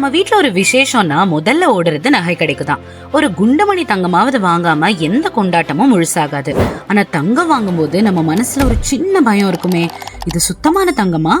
நம்ம வீட்ல ஒரு விசேஷம்னா முதல்ல ஓடுறது நகை கடைக்கு தான் ஒரு குண்டுமணி தங்கமாவது வாங்காம எந்த கொண்டாட்டமும் முழுசாகாது. ஆனா தங்கம் வாங்கும்போது நம்ம மனசுல ஒரு சின்ன பயம் இருக்குமே. இது சுத்தமான தங்கமா?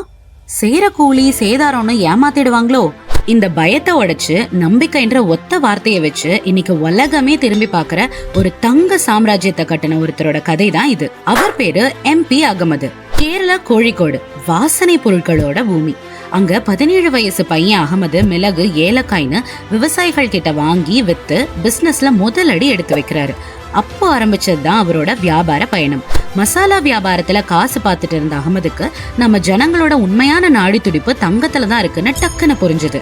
சேர கூலி சேதாரம்னு ஏமாத்திடுவாங்களோ? இந்த பயத்தை உடைச்சு நம்பிக்கைன்ற ஒத்த வார்த்தையை வச்சு இன்னைக்கு உலகமே திரும்பி பார்க்கிற ஒரு தங்க சாம்ராஜ்யத்தை கட்டின ஒருத்தரோட கதை தான் இது. அவர் பேரு எம்பி அகமது. கேரளா கோழிக்கோடு வாசனை பொருட்களோட பூமி. அங்க பதினேழு வயசு பையன் அகமது மிளகு ஏலக்காய்னு விவசாயிகள் கிட்ட வாங்கி வித்து பிசினஸ்ல முதலடி எடுத்து வைக்கிறாரு. அப்போ ஆரம்பிச்சது தான் அவரோட வியாபார பயணம். மசாலா வியாபாரத்துல காசு பார்த்துட்டு இருந்த அகமதுக்கு நம்ம ஜனங்களோட உண்மையான நாடி துடிப்பு தங்கத்துல தான் இருக்குன்னு டக்குன்னு புரிஞ்சுது.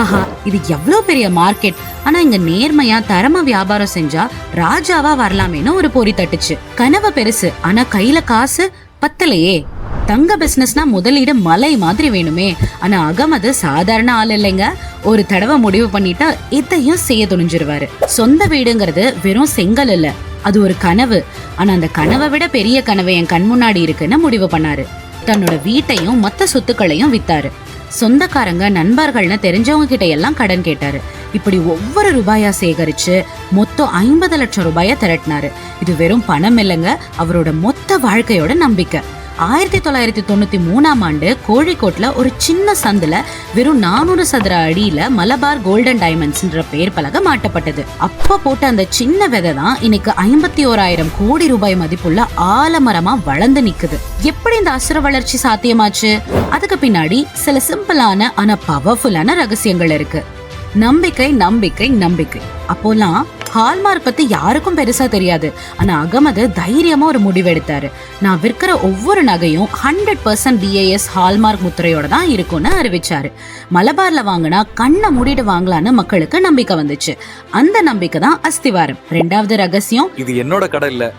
ஆஹா இது எவ்வளோ பெரிய மார்க்கெட் ஆனா இங்க நேர்மையா தரமாக வியாபாரம் செஞ்சா ராஜாவா வரலாமேன்னு ஒரு பொறி தட்டுச்சு. கனவு பெருசு ஆனா கையில காசு பத்தலையே. தங்க பிஸ்னஸ்னா முதலீடு மலை மாதிரி வேணுமே. ஆனா அகமது சாதாரண ஆள் இல்லைங்க. ஒரு தடவை முடிவு பண்ணிட்டா இதையும் செய்ய துணிஞ்சிருவாரு. சொந்த வீடுங்கிறது வெறும் செங்கல் இல்ல. அது ஒரு கனவு. ஆனா அந்த கனவை விட பெரிய கனவு என் கண் முன்னாடி இருக்குன்னு முடிவு பண்ணாரு. தன்னோட வீட்டையும் மொத்த சொத்துக்களையும் வித்தாரு. சொந்தக்காரங்க நண்பர்கள்னு தெரிஞ்சவங்க கிட்ட எல்லாம் கடன் கேட்டாரு. இப்படி ஒவ்வொரு ரூபாயா சேகரிச்சு மொத்தம் ஐம்பது லட்சம் ரூபாய திரட்டினாரு. இது வெறும் பணம் இல்லைங்க. அவரோட மொத்த வாழ்க்கையோட நம்பிக்கை. ஆயிரத்தி தொள்ளாயிரத்தி தொண்ணூற்றி மூணாம் ஆண்டு கோழிக்கோட்டில் ஒரு சின்ன சந்தில் வெறும் நானூறு சதுர அடியில் மலபார் கோல்டன் டைமண்ட்ஸ்ன்ற பெயர் பலக மாட்டப்பட்டது அப்போ போட்ட அந்த சின்ன விதை தான் இன்னைக்கு ஐம்பத்தி ஓராயிரம் கோடி ரூபாய் மதிப்புள்ள ஆலமரமாக வளர்ந்து நிற்குது எப்படி இந்த அசுர வளர்ச்சி சாத்தியமாச்சு? அதுக்கு பின்னாடி சில சிம்பிளான ஆனால் பவர்ஃபுல்லான ரகசியங்கள் இருக்கு. நம்பிக்கை நம்பிக்கை நம்பிக்கை. அப்போல்லாம் ஹால்மார்க் பத்தி யாருக்கும் பெருசா தெரியாது. ஆனா அகமது தைரியமா ஒரு முடிவெடுத்தாரு. நான் விற்கிற ஒவ்வொரு நகையும் ஹண்ட்ரட் பர்சன்ட் பிஏஎஸ் ஹால்மார்க் முத்திரையோட தான் இருக்கும்னு அறிவிச்சாரு. மலபார்ல வாங்கினா கண்ணை மூடிட்டு வாங்கலான்னு மக்களுக்கு நம்பிக்கை வந்துச்சு. அந்த நம்பிக்கை தான் அஸ்திவாரம். ரெண்டாவது ரகசியம்? இது என்னோட கடை இல்ல.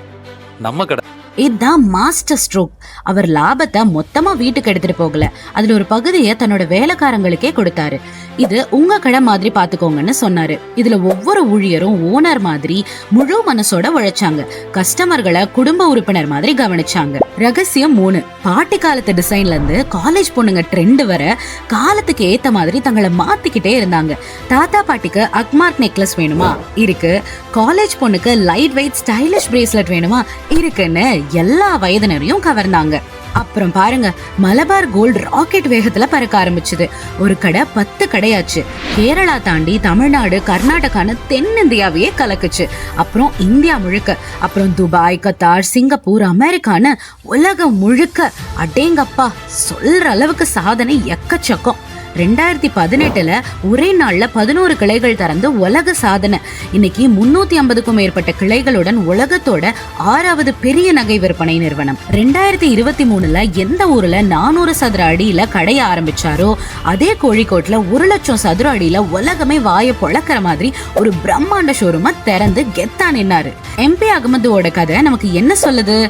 நம்ம கடை. இதுதான் மாஸ்டர் ஸ்ட்ரோக் அவர் லாபத்தை மொத்தமா வீட்டுக்கு எடுத்துட்டு போகல. அதுல ஒரு பகுதியை தன்னோட வேலைக்காரங்களுக்கே கொடுத்தாரு. இது உங்க கடை மாதிரி பாத்துக்கோங்கன்னு சொன்னாரு. இதுல ஒவ்வொரு ஊழியரும் ஓனர் மாதிரி முழு மனசோட உழைச்சாங்க. கஸ்டமர்களை குடும்ப உறுப்பினர் மாதிரி கவனிச்சாங்க. ரகசியம் மூணு. பாட்டி காலத்து டிசைன்ல இருந்து காலேஜ் பொண்ணுங்க ட்ரெண்ட் வர காலத்துக்கு ஏத்த மாதிரி தங்களை மாத்திக்கிட்டே இருந்தாங்க. தாத்தா பாட்டிக்கு அக்மார்க் நெக்லஸ் வேணுமா? இருக்கு. காலேஜ் பொண்ணுக்கு லைட் வெயிட் ஸ்டைலிஷ் பிரேஸ்லெட் வேணுமா? இருக்குன்னு எல்லா வயதினரையும் கவர்ந்தாங்க. அப்புறம் பாருங்க மலபார் கோல்டு ராக்கெட் வேகத்துல பறக்க ஆரம்பிச்சது. ஒரு கடை பத்து கடையாச்சு. கேரளா தாண்டி தமிழ்நாடு கர்நாடகான்னு தென்னிந்தியாவையே கலக்குச்சு. அப்புறம் இந்தியா முழுக்க அப்புறம் துபாய் கத்தார் சிங்கப்பூர் அமெரிக்கான்னு உலகம் முழுக்க. அடேங்கப்பா சொல்ற அளவுக்கு சாதனை எக்கச்சக்கம். ரெண்டாயிரத்தி பதினெட்டுல ஒரே நாள்ல பதினோரு கிளைகள் திறந்து உலக சாதனை. இன்னைக்கு முன்னூத்தி ஐம்பதுக்கும் மேற்பட்ட கிளைகளுடன் உலகத்தோட ஆறாவது பெரிய நகை விற்பனை நிறுவனம். ரெண்டாயிரத்தி இருபத்தி மூணுல எந்த ஊர்ல நானூறு சதுர அடியில கடையை ஆரம்பிச்சாரோ அதே கோழிக்கோட்ல ஒரு லட்சம் சதுர அடியில உலகமே வாய பொழக்கிற மாதிரி ஒரு பிரம்மாண்ட ஷோரூமை திறந்து கெத்தா நின்னாரு. எம்பி அகமதுவோட கதை நமக்கு என்ன சொல்லுது?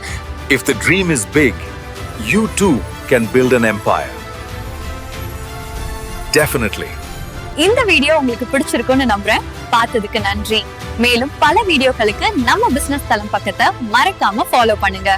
If the dream is big, you too can build an empire. Definitely இந்த வீடியோ உங்களுக்கு பிடிச்சிருக்கும்னு நம்புறேன். பார்த்ததுக்கு நன்றி. மேலும் பல வீடியோக்களுக்கு நம்ம பிசினஸ் தளம் பக்கத்தை மறக்காம ஃபாலோ பண்ணுங்க.